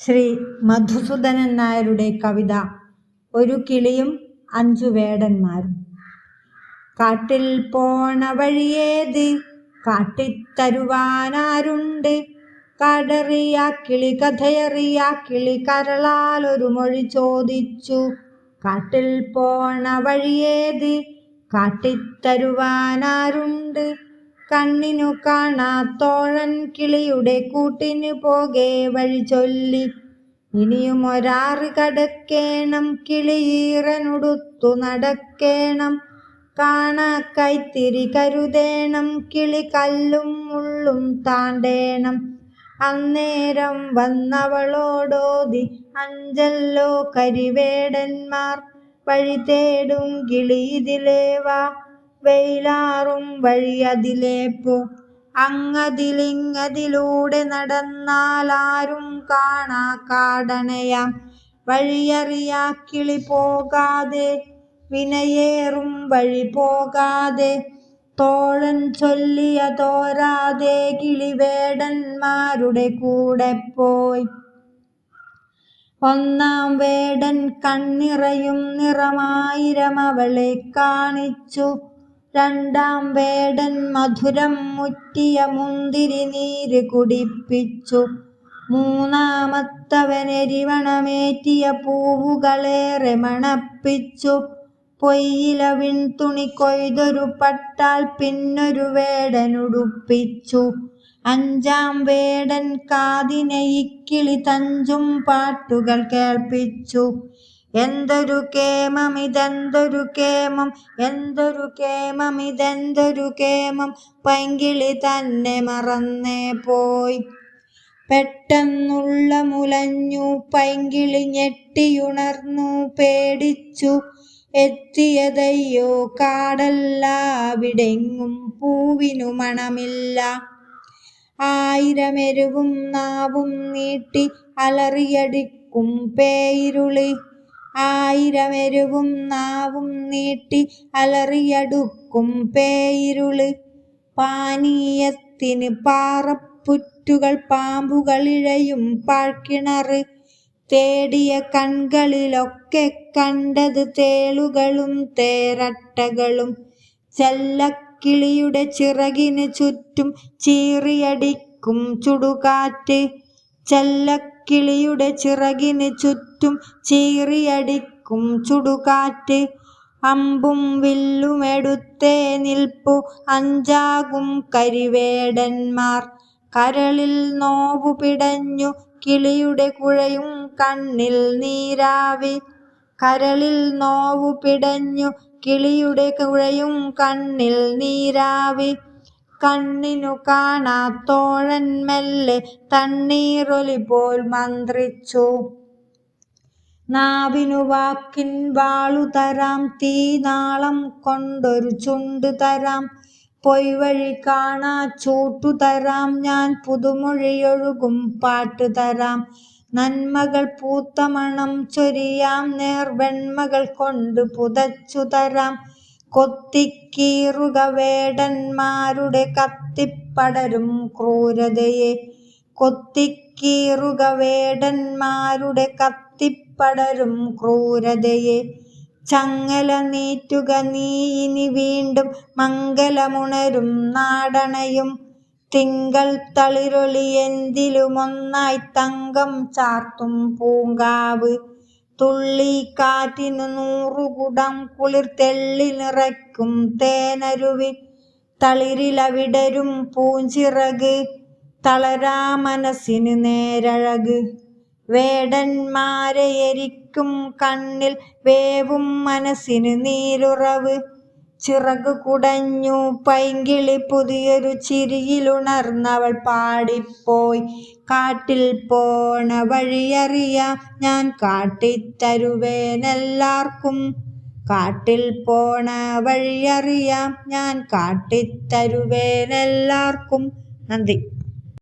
ശ്രീ മധുസൂദനൻ നായരുടെ കവിത ഒരു കിളിയും അഞ്ചു വേടന്മാരും. കാട്ടിൽ പോണ വഴിയേത് കാട്ടിത്തരുവാനാരുണ്ട്? കടറിയ കിളി കഥയറിയ കിളി കരളാൽ ഒരു മൊഴി ചോദിച്ചു. കാട്ടിൽ പോണ വഴിയേത് കാട്ടിത്തരുവാനാരുണ്ട്? കണ്ണിനു കാണാത്തോഴൻ കിളിയുടെ കൂട്ടിനു പോകേ വഴി ചൊല്ലി. ഇനിയും ഒരാറ് കടക്കേണം കിളിയീറനുടുത്തു നടക്കേണം. കാണ കൈത്തിരി കരുതേണം കിളി കല്ലും മുള്ളും താണ്ടേണം. അന്നേരം വന്നവളോടോതി അഞ്ചല്ലോ കരിവേടന്മാർ വഴി തേടും കിളി ഇതിലേവാ. വെയിലാറും വഴി അതിലേപ്പോ അങ്ങതിലിങ്ങതിലൂടെ നടന്നാലാരും കാണാ കാടണയാം. വഴിയറിയാ കിളി പോകാതെ വിനയേറും വഴി പോകാതെ തോഴൻ ചൊല്ലിയ തോരാതെ കിളിവേടന്മാരുടെ കൂടെ പോയി. ഒന്നാം വേടൻ കണ്ണിറയും നിറമായിരം അവളെ കാണിച്ചു. രണ്ടാം വേടൻ മധുരം മുറ്റിയ മുന്തിരി നീര് കുടിപ്പിച്ചു. മൂന്നാമത്തവനെരിവണമേറ്റിയ പൂവുകളേറെ മണപ്പിച്ചു. പൊയ്യില വിൺതുണി കൊയ്തൊരു പട്ടാൽ പിന്നൊരു വേടനുടുപ്പിച്ചു അഞ്ചാം വേടൻ കാതിനെ ഇക്കിളി തഞ്ചും പാട്ടുകൾ കേൾപ്പിച്ചു. എന്തൊരു കേമം ഇതെന്തൊരു കേമം? എന്തൊരു കേമം ഇതെന്തൊരു കേമം? പൈങ്കിളി തന്നെ മറന്നേ പോയി. പെട്ടെന്നുള്ള മുലഞ്ഞു പൈങ്കിളി ഞെട്ടിയുണർന്നു പേടിച്ചു. എത്തിയതയ്യോ കാടല്ല അവിടെങ്ങും പൂവിനു മണമില്ല. ആയിരമെരുവും നാവും നീട്ടി അലറിയടിക്കും പേയിരുളി. ആയിരമെരുവും നാവും നീട്ടി അലറിയടുക്കും പേയിരുൾ. പാനീയത്തിന് പാറപ്പുറ്റുകൾ പാമ്പുകളിഴയും പാഴ്ക്കിണറ്. തേടിയ കൺകളിലൊക്കെ കണ്ടത് തേളുകളും തേരട്ടകളും. ചെല്ലക്കിളിയുടെ ചിറകിന് ചുറ്റും ചീറിയടിക്കും ചുടുകാറ്റ്. ചെല്ലക്കിളിയുടെ ചിറകിന് ചുറ്റും ചീറിയടിക്കും ചുടുകാറ്റ്. അമ്പും വില്ലുമെടുത്തേ നിൽപ്പു അഞ്ചാകും കരിവേടന്മാർ. കരളിൽ നോവു പിടഞ്ഞു കിളിയുടെ കുഴയും കണ്ണിൽ നീരാവി. കരളിൽ നോവു പിടഞ്ഞു കിളിയുടെ കുഴയും കണ്ണിൽ നീരാവി. കണ്ണിനു കാണാത്തോഴൻ മെല്ലെ തണ്ണീറൊലി പോൽ മന്ത്രിച്ചു. നാവിനു വാക്കിൻ വാളു തരാം തീനാളം കൊണ്ടൊരു ചുണ്ട് തരാം. പൊയ്വഴി കാണാ ചൂട്ടു തരാം ഞാൻ പുതുമൊഴിയൊഴുകും പാട്ടു തരാം. നന്മകൾ പൂത്തമണം ചൊരിയാം നേർവെണ്മകൾ കൊണ്ട് പുതച്ചു തരാം. കൊത്തിക്കീറുക വേടന്മാരുടെ കത്തിപ്പടരും ക്രൂരതയെ. കൊത്തിക്കീറുക വേടന്മാരുടെ കത്തിപ്പടരും ക്രൂരതയെ. ചങ്ങല നീറ്റുക നീ ഇനി വീണ്ടും മംഗലമുണരും നാടണയും. തിങ്കൾ തളിരൊളി എന്തിലുമൊന്നായി തങ്കം ചാർത്തും പൂങ്കാവ്. തുള്ളി കാറ്റിനു നൂറുകുടം കുളിർ തെള്ളി നിറയ്ക്കും തേനരുവി. തളിരിലവിടരും പൂഞ്ചിറക്. തളരാ മനസ്സിന് നേരഴക്. വേടന്മാരെ എരിക്കും കണ്ണിൽ വേവും മനസ്സിന് നീരുറവ്. ചിറകു കുടഞ്ഞു പൈങ്കിളി പുതിയൊരു ചിരിയിലുണർന്നവൾ പാടിപ്പോയി. കാട്ടിൽ പോണ വഴിയറിയ ഞാൻ കാട്ടിത്തരുവേനെല്ലാവർക്കും കാട്ടിൽ പോണ വഴിയറിയാം ഞാൻ കാട്ടിത്തരുവേനെല്ലാവർക്കും നന്ദി.